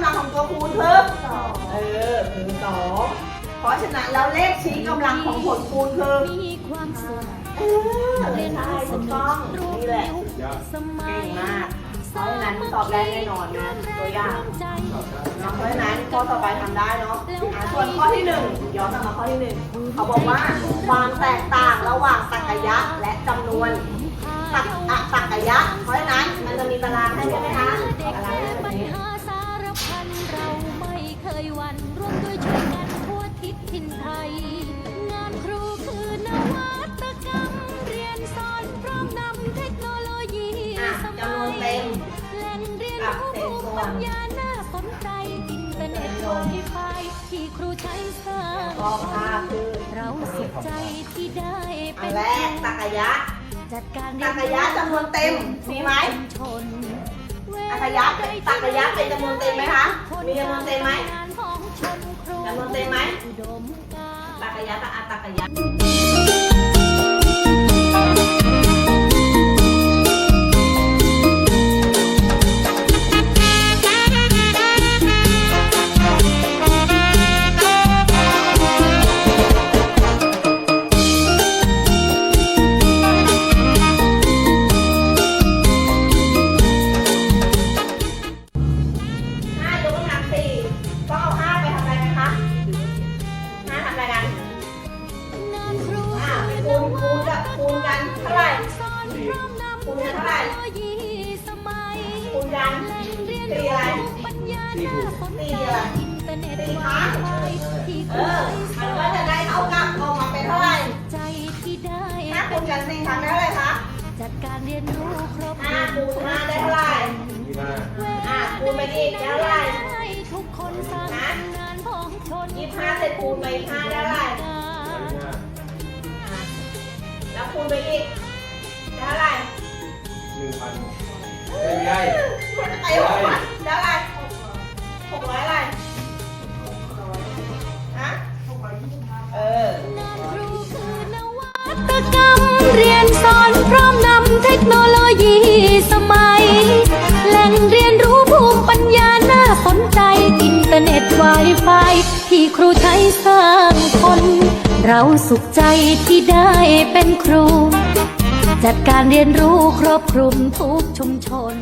ำลังของตัวคูณเพิ่มสองเออคูณสองเพราะฉะนั้นแล้วเลขชี้กำลังของผลคูณคือมีความสุขเออใช่ถูกต้องนี่แหละเก่งมากเพราะฉะนั้นสอบได้แน่นอนนะตัวอย่างเพราะฉะนั้นข้อต่อไปทำได้เนาะส่วนข้อที่หนึ่งย้อนกลับมาข้อที่หนึ่งเขาบอกว่าความแตกต่างระหว่างตักกยะและจำนวนตักตักยะ เพราะฉะนั้นมันจะมีตารางให้ใช่ไหมคะตาราง ยหวันร่วมด้วยช่วยกันทั่วทิศถิ่นไทย งานครูคือนวัตกรรม เรียนสอนพร้อมนำเทคโนโลยีสมัยแหล่งเรียนรู้เศษส่วนปัญญาน่าสนใจอินเทอร์เน็ตไวไฟที่ครูใช้สร้างเราสุขใจที่ได้เป็นแรกสักยะจัดการสักยะจำนวนเต็มมีไหมชนสักยะสักยะเป็นจำนวนเต็มไหมคะมีจำนวนเต็มไหม นนเตไหมอุดมการณ์ตักยะกับอาตักยะ ได้เท่ากับออกมาเป็นเท่าไหร่ใจที่ได้ห้าคูณกันสี่ครั้งได้เท่าไหร่คะจัดการเรียนรู้ครบห้าคูณห้าได้เท่าไหร่อะคูณไปอีกได้เท่าไหร่ให้ทุกคนสร้างนะงานของชนยี่สิบห้าเสร็จคูณไปอีกห้าได้เท่าไหร่ นึ่งพันไม่ได้มันจะไปหกร้อยได้เท่าไร่หกร้อยอะไรฮะเอองานครูคือนวัตกรรมเรียนสอนพร้อมนำเทคโนโลยีสมัย แหล่งเรียนรู้ภูมิปัญญาน่าสนใจ อินเทอร์เน็ตไวไฟที่ครูใช้สร้างคน เราสุขใจที่ได้เป็นครู จัดการเรียนรู้ครอบคลุมทุกชุมชน